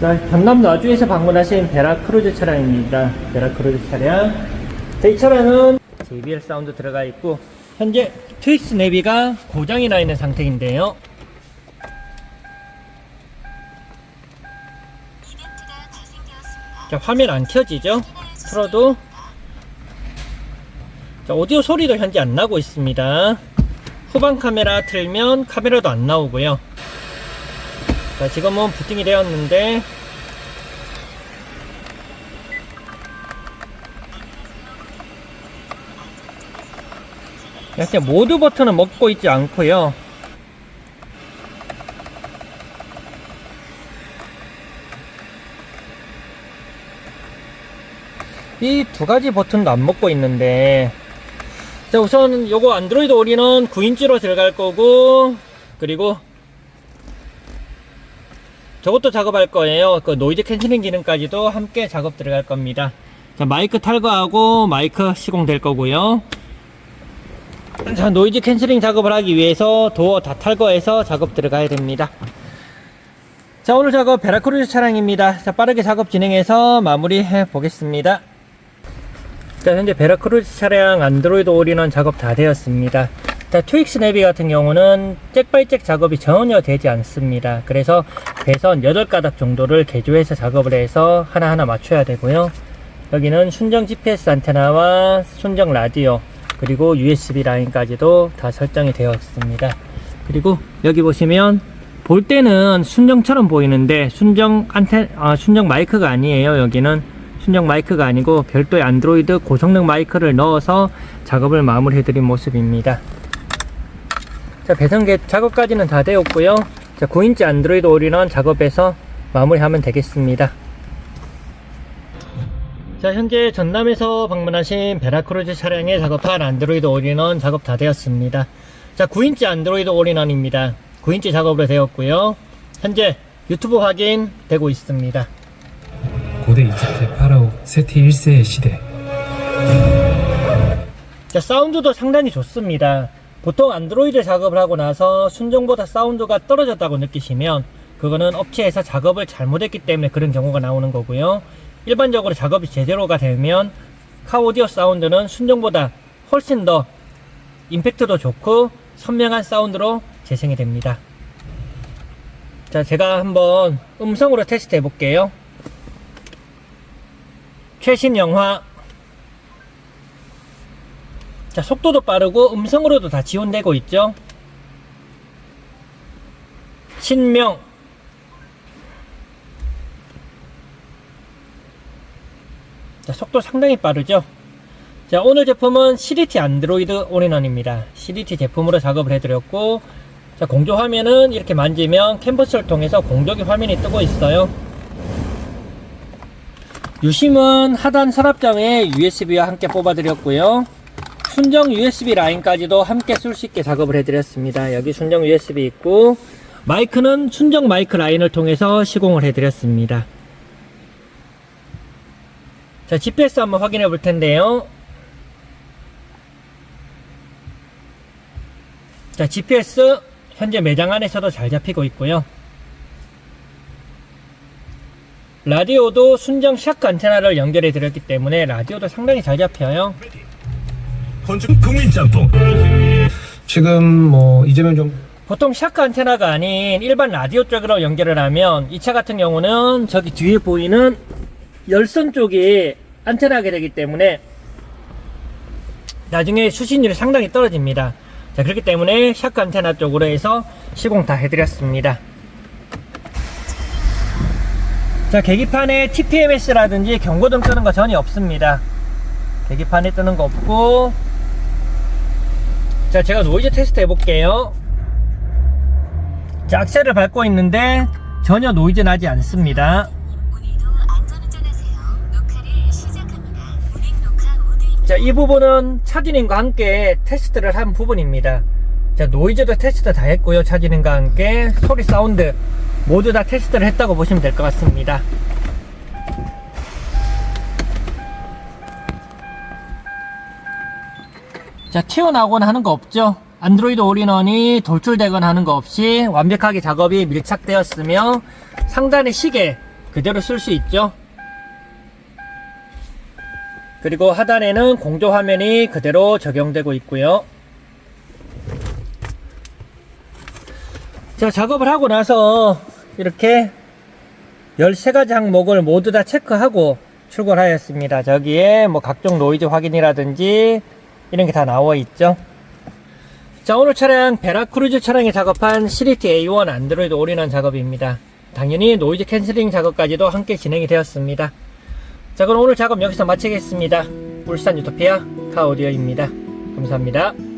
자, 경남 나주에서 방문하신 베라크루즈 차량입니다. 베라크루즈 차량. 자, 이 차량은 JBL 사운드 들어가 있고 현재 트위스 내비가 고장이 나 있는 상태인데요. 자, 화면 안 켜지죠? 틀어도 자, 오디오 소리도 현재 안 나고 있습니다. 후방 카메라 틀면 카메라도 안 나오고요. 자, 지금은 부팅이 되었는데 이렇게 모드 버튼은 먹고 있지 않고요. 이 두 가지 버튼도 안 먹고 있는데 자 우선 요거 안드로이드 오리는 9인치로 들어갈 거고 그리고 저것도 작업할 거예요. 그 노이즈 캔슬링 기능까지도 함께 작업 들어갈 겁니다. 자, 마이크 탈거하고 마이크 시공될 거고요. 자, 노이즈 캔슬링 작업을 하기 위해서 도어 다 탈거해서 작업 들어가야 됩니다. 자, 오늘 작업 베라크루즈 차량입니다. 자, 빠르게 작업 진행해서 마무리 해 보겠습니다. 자, 현재 베라크루즈 차량 안드로이드 올인원 작업 다 되었습니다. 자, 트윅스 내비 같은 경우는 잭바이잭 작업이 전혀 되지 않습니다. 그래서 배선 8가닥 정도를 개조해서 작업을 해서 하나하나 맞춰야 되고요. 여기는 순정 GPS 안테나와 순정 라디오 그리고 USB 라인까지도 다 설정이 되어 있습니다. 그리고 여기 보시면 볼 때는 순정처럼 보이는데 순정 안테 아, 순정 마이크가 아니에요. 여기는 순정 마이크가 아니고 별도의 안드로이드 고성능 마이크를 넣어서 작업을 마무리해 드린 모습입니다. 자, 배선계 작업까지는 다 되었고요. 자, 9인치 안드로이드 올인원 작업해서 마무리하면 되겠습니다. 자, 현재 전남에서 방문하신 베라크루즈 차량에 작업한 안드로이드 올인원 작업 다 되었습니다. 자, 9인치 안드로이드 올인원입니다. 9인치 작업으로 되었고요. 현재 유튜브 확인 되고 있습니다. 고대 이집트 파라오 세티 1세의 시대 자, 사운드도 상당히 좋습니다. 보통 안드로이드 작업을 하고 나서 순정보다 사운드가 떨어졌다고 느끼시면 그거는 업체에서 작업을 잘못했기 때문에 그런 경우가 나오는 거고요. 일반적으로 작업이 제대로가 되면 카오디오 사운드는 순정보다 훨씬 더 임팩트도 좋고 선명한 사운드로 재생이 됩니다. 자, 제가 한번 음성으로 테스트 해볼게요. 최신 영화 자, 속도도 빠르고 음성으로도 다 지원되고 있죠. 신명. 자, 속도 상당히 빠르죠. 자, 오늘 제품은 CDT 안드로이드 올인원입니다. CDT 제품으로 작업을 해드렸고, 자, 공조 화면은 이렇게 만지면 캔버스를 통해서 공조기 화면이 뜨고 있어요. 유심은 하단 서랍장에 USB와 함께 뽑아드렸고요. 순정 USB 라인까지도 함께 쓸 수 있게 작업을 해드렸습니다. 여기 순정 USB 있고 마이크는 순정 마이크 라인을 통해서 시공을 해드렸습니다. 자, GPS 한번 확인해 볼 텐데요. 자, GPS 현재 매장 안에서도 잘 잡히고 있고요. 라디오도 순정 샤크 안테나를 연결해 드렸기 때문에 라디오도 상당히 잘 잡혀요. 건축 국민 짬뽕 지금 뭐 이재명 정 보통 샤크 안테나가 아닌 일반 라디오 쪽으로 연결을 하면 이 차 같은 경우는 저기 뒤에 보이는 열선 쪽이 안테나가 되기 때문에 나중에 수신율이 상당히 떨어집니다. 자, 그렇기 때문에 샤크 안테나 쪽으로 해서 시공 다 해드렸습니다. 자, 계기판에 TPMS라든지 경고등 뜨는 거 전혀 없습니다. 계기판에 뜨는 거 없고, 자, 제가 노이즈 테스트 해볼게요. 자, 악셀을 밟고 있는데 전혀 노이즈 나지 않습니다. 자, 이 부분은 차진님과 함께 테스트를 한 부분입니다. 자, 노이즈도 테스트 다 했고요. 차진님과 함께 소리 사운드 모두 다 테스트를 했다고 보시면 될 것 같습니다. 자, 튀어나오거나 하는 거 없죠? 안드로이드 올인원이 돌출되거나 하는 거 없이 완벽하게 작업이 밀착되었으며 상단의 시계 그대로 쓸 수 있죠? 그리고 하단에는 공조 화면이 그대로 적용되고 있고요. 자, 작업을 하고 나서 이렇게 13가지 항목을 모두 다 체크하고 출고하였습니다. 저기에 뭐 각종 노이즈 확인이라든지 이런 게 다 나와 있죠. 자, 오늘 차량 베라크루즈 차량에 작업한 시리티 A1 안드로이드 올인원 작업입니다. 당연히 노이즈 캔슬링 작업까지도 함께 진행이 되었습니다. 자, 그럼 오늘 작업 여기서 마치겠습니다. 울산 유토피아 카오디오입니다. 감사합니다.